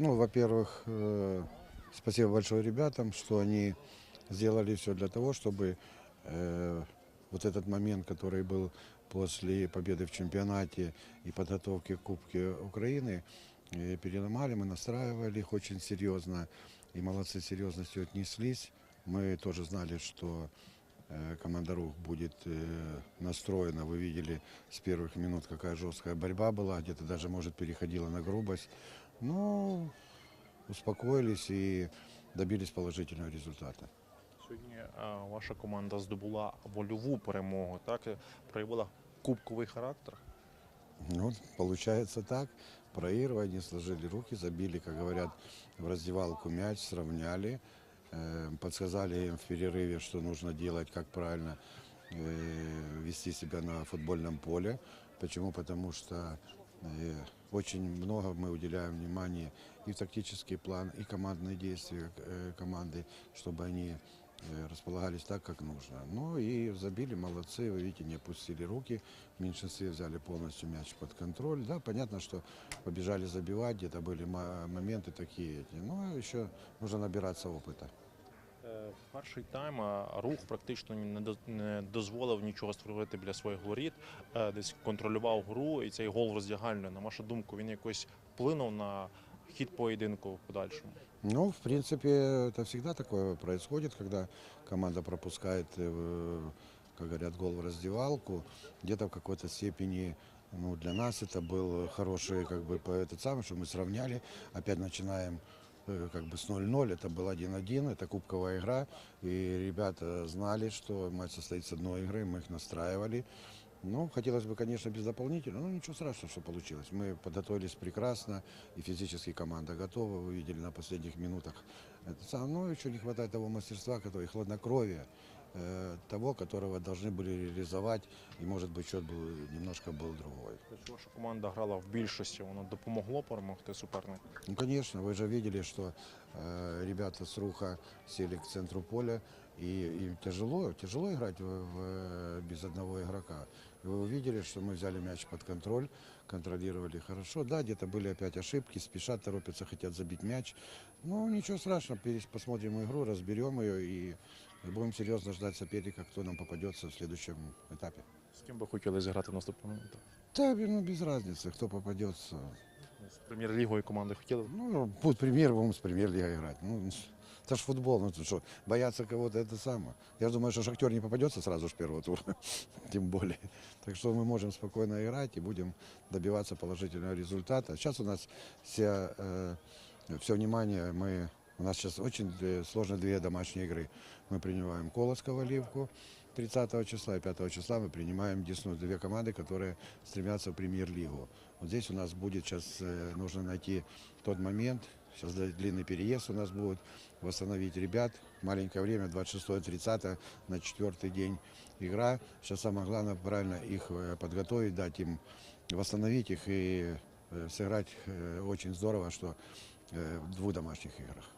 Ну, во-первых, э, спасибо большое ребятам, что они сделали все для того, чтобы э, вот этот момент, который был после победы в чемпионате и подготовки к Кубке Украины, э, переломали, мы настраивали их очень серьезно, и молодцы серьезностью отнеслись. Мы тоже знали, что команда «Рух» будет э, настроена. Вы видели с первых минут, какая жесткая борьба была, где-то даже, может, переходила на грубость. Но успокоились и добились положительного результата. Сьогодні е, ваша команда здобула вольову перемогу, так проявила кубковий характер. Ну, получается так. Проигрывая, не сложили руки, забили, как говорят, в раздевалку мяч, сравняли. Э, Подсказали им в перерыве, что нужно делать, как правильно э, вести себя на футбольном поле. Почему? Потому что э, очень много мы уделяем внимания и в тактический план, и командные действия э, команды, чтобы они располагались так, как нужно. Ну и забили, молодцы, вы видите, не опустили руки, в меньшинстве взяли полностью мяч под контроль. Да, понятно, что побежали забивать, где-то были мо- моменты такие, эти. но еще нужно набираться опыта. Е, Перший тайм е, рух практично не доз- не дозволив нічого створити біля своїх воріт, е, десь контролював гру, і цей гол в роздягальню, на вашу думку, він якось вплинув на хід поєдинку в подальшому. Ну, в принципе, это всегда такое происходит, когда команда пропускает, э, как говорят, гол в раздевалку. Где-то в какой-то степени ну, для нас это был хороший как бы, по- этот самый, что мы сравняли. Опять начинаем э, как бы с 0-0, это был 1-1, это кубковая игра. И ребята знали, что матч состоит с одной игры, мы их настраивали. Ну, хотелось бы, конечно, без дополнительного, но ничего страшного, что получилось. Мы подготовились прекрасно, и физически команда готова, вы видели на последних минутах. Это сам, но еще не хватает того мастерства, которое, и хладнокровия, того, которого должны были реализовать, и, может быть, счет был, немножко был другой. Тобто Ваша команда грала в більшості, воно допомогло перемогти супернику. Ну, конечно, вы же видели, что э, ребята с Руха сели к центру поля, и им тяжело, тяжело играть в, в- без одного игрока. И Вы увидели, что мы взяли мяч под контроль, контролировали хорошо. Да, где-то были опять ошибки, спешат, торопятся, хотят забить мяч. Ну, ничего страшного, перес- посмотрим игру, разберем ее и будем серьезно ждать соперника, кто нам попадется в следующем этапе. З ким би хотіли зіграти в наступному етапі? Да, ну, без разницы, кто попадется. З прем'єр-лігою команди хотіли? б? Ну, будет премьер, будем с премьер-лигой играть. Ну, это ж футбол, ну ты что, бояться кого-то это самое. Я думаю, что Шахтер не попадется сразу с первого тура, тем более. Так что мы можем спокойно играть и будем добиваться положительного результата. Сейчас у нас все, э, все внимание, мы, у нас сейчас очень сложно две домашние игры. Мы принимаем Колосково, Ливку 30 числа и 5 числа мы принимаем Десну. Две команды, которые стремятся в премьер-лигу. Вот здесь у нас будет сейчас, э, нужно найти тот момент, сейчас длинный переезд у нас будет, восстановить ребят. Маленькое время, 26-30 на четвертый день игра. Сейчас самое главное правильно их э, подготовить, дать им, восстановить их и э, сыграть очень здорово, что в двух домашних играх.